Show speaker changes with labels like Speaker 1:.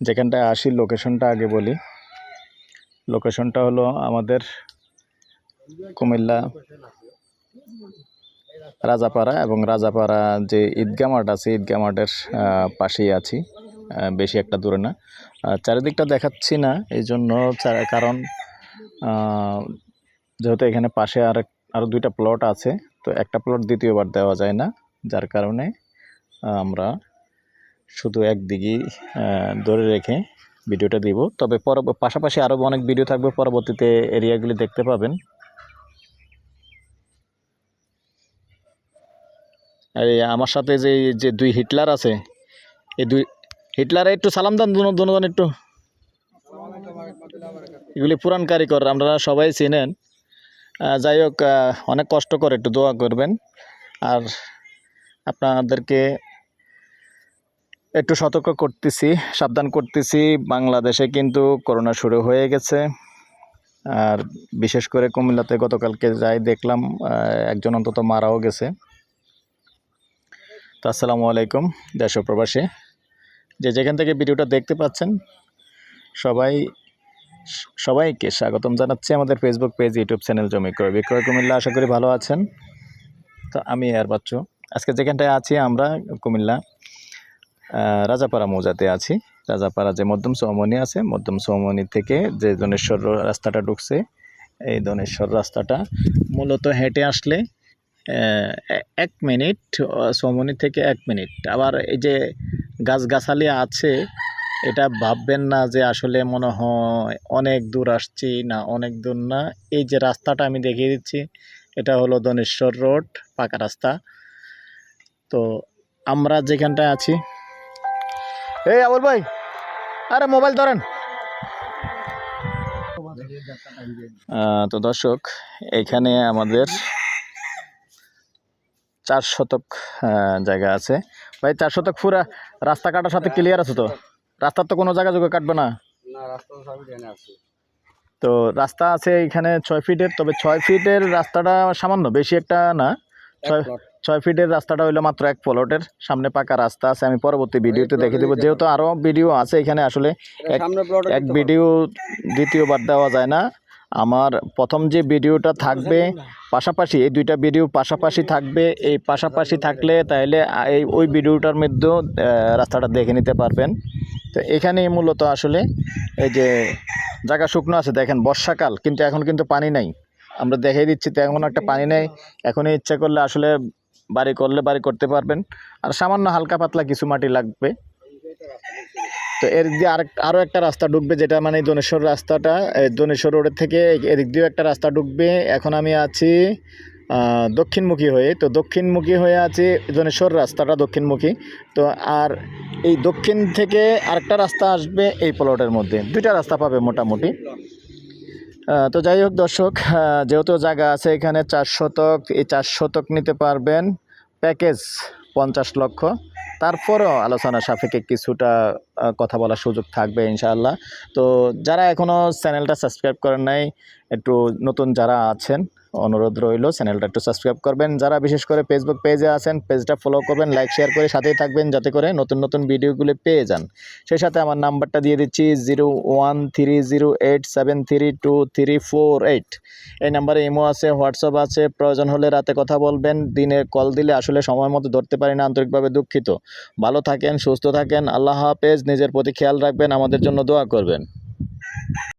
Speaker 1: যেখানটায় আসি, লোকেশনটা আগে বলি। লোকেশনটা হলো আমাদের কুমিল্লা রাজাপাড়া এবং রাজাপাড়া যে ঈদগা মাঠ আছে ঈদগা মাঠের পাশেই আছি। বেশি একটা দূরে না। চারিদিকটা দেখাচ্ছি না এই জন্য কারণ যেহেতু এখানে পাশে আর আরও দুইটা প্লট আছে তো একটা প্লট দ্বিতীয়বার দেওয়া যায় না, যার কারণে আমরা শুধু একদিকেই ধরে রেখে ভিডিওটা দিব। তবে পর, পাশাপাশি আরও অনেক ভিডিও থাকবে, পরবর্তীতে এরিয়াগুলি দেখতে পাবেন। আর আমার সাথে যে যে দুই হিটলার আছে, এই দুই হিটলারে একটু সালাম দেন দুজন একটু। এগুলি পুরান কারিগর, আমরা সবাই চিনেন। যাই হোক অনেক কষ্ট করে একটু দোয়া করবেন। আর আপনাদেরকে একটু সতর্ক করতেছি, সাবধান করতেছি। বাংলাদেশে কিন্তু করোনা শুরু হয়ে গেছে। আর বিশেষ করে কুমিল্লাতে গতকালকে যাই দেখলাম একজন অন্তত মারাও গেছে। তো আসসালামু আলাইকুম, দেশ ও যে যেখান থেকে ভিডিওটা দেখতে পাচ্ছেন, সবাই সবাইকে স্বাগতম জানাচ্ছি আমাদের ফেসবুক পেজ ইউটিউব চ্যানেল জমি ক্রয়, বিক্রয় কুমিল্লা। আশা করি ভালো আছেন। তো আমি আর বাচ্চু। আজকে যেখানটায় আছি আমরা কুমিল্লা রাজাপাড়া মৌজাতে আছি। রাজাপাড়া যে মধ্যম চৌমনি আছে, মধ্যম চৌমনি থেকে যে দনেশ্বর রাস্তাটা ঢুকছে, এই দনেশ্বর রাস্তাটা মূলত হেঁটে আসলে এক মিনিট চৌমনি থেকে এক মিনিট। আবার এই যে গাছগাছালি আছে এটা ভাববেন না যে আসলে মনে হয় অনেক দূর আসছি না, অনেক দূর না। এই যে রাস্তাটা আমি দেখিয়ে দিচ্ছি, এটা হলো দনেশ্বর রোড, পাকা রাস্তা। তো আমরা যেখানটায় আছি। এই আবুল ভাই, আরে মোবাইল ধরেন। তো দর্শক, এখানে আমাদের চার শতক জায়গা আছে। ভাই, চার শতক পুরা রাস্তা কাটার সাথে ক্লিয়ার আছে তো? রাস্তার তো কোনো জায়গা যোগে কাটবে না?
Speaker 2: না রাস্তা তো সবই
Speaker 1: রাস্তা আছে এখানে ছয় ফিটের তবে ছয় ফিটের রাস্তাটা সামান্য বেশি একটা না। ছয় ছয় ফিটের রাস্তাটা হইল মাত্র এক প্লটের সামনে পাকা রাস্তা আছে আমি পরবর্তী ভিডিওতে দেখে দেবো। যেহেতু আরও ভিডিও আছে এখানে আসলে এক- ভিডিও দ্বিতীয়বার দেওয়া যায় না। আমার প্রথম যে ভিডিওটা থাকবে পাশাপাশি এই দুইটা ভিডিও পাশাপাশি থাকবে। এই পাশাপাশি থাকলে তাহলে এই ওই ভিডিওটার মধ্যেও রাস্তাটা দেখে নিতে পারবেন। তো এখানেই মূলত আসলে এই যে জায়গা শুকনো আছে, দেখেন বর্ষাকাল, কিন্তু এখন কিন্তু পানি নাই। আমরা দেখিয়ে দিচ্ছি, তো এখন একটা পানি নেই। এখনই ইচ্ছা করলে আসলে বাড়ি করলে বাড়ি করতে পারবেন। আর সামান্য হালকা পাতলা কিছু মাটি লাগবে। তো এর দিয়ে আরেক আরও একটা রাস্তা ঢুকবে যেটা মানে দনেশ্বর রাস্তাটা দনেশ্বর রোডের থেকে এদিক দিয়েও একটা রাস্তা ঢুকবে এখন আমি আছি দক্ষিণমুখী হয়ে, তো দক্ষিণমুখী হয়ে আছে জনেশ্বর রাস্তাটা, দক্ষিণমুখী। তো আর এই দক্ষিণ থেকে আরেকটা রাস্তা আসবে এই প্লটের মধ্যে। দুইটা রাস্তা পাবে মোটামুটি। তো যাই হোক দর্শক যেহেতু জায়গা আছে এখানে চার শতক, এই চার শতক নিতে পারবেন প্যাকেজ পঞ্চাশ লক্ষ। তারপরেও আলোচনা সাপেক্ষে কিছুটা কথা বলার সুযোগ থাকবে ইনশাআল্লাহ। তো যারা এখনও চ্যানেলটা সাবস্ক্রাইব করেন নাই, একটু নতুন যারা আছেন অনুরোধ রইল চ্যানেলটা একটু সাবস্ক্রাইব করবেন। যারা বিশেষ করে ফেসবুক পেজে আছেন পেজটা ফলো করবেন লাইক শেয়ার করে সাথেই থাকবেন যাতে করে নতুন নতুন ভিডিওগুলো পেয়ে যান। সেই সাথে আমার নাম্বারটা দিয়ে দিচ্ছি zero one three zero eight seven three two three four eight এই নাম্বারে ইমো আছে, হোয়াটসঅ্যাপ আছে, প্রয়োজন হলে রাতে কথা বলবেন, দিনে কল দিলে আসলে সময় মতো ধরতে পারি না, আন্তরিকভাবে দুঃখিত। ভালো থাকেন, সুস্থ থাকেন, আল্লাহ হাফেজ, নিজের প্রতি খেয়াল রাখবেন, আমাদের জন্য দোয়া করবেন।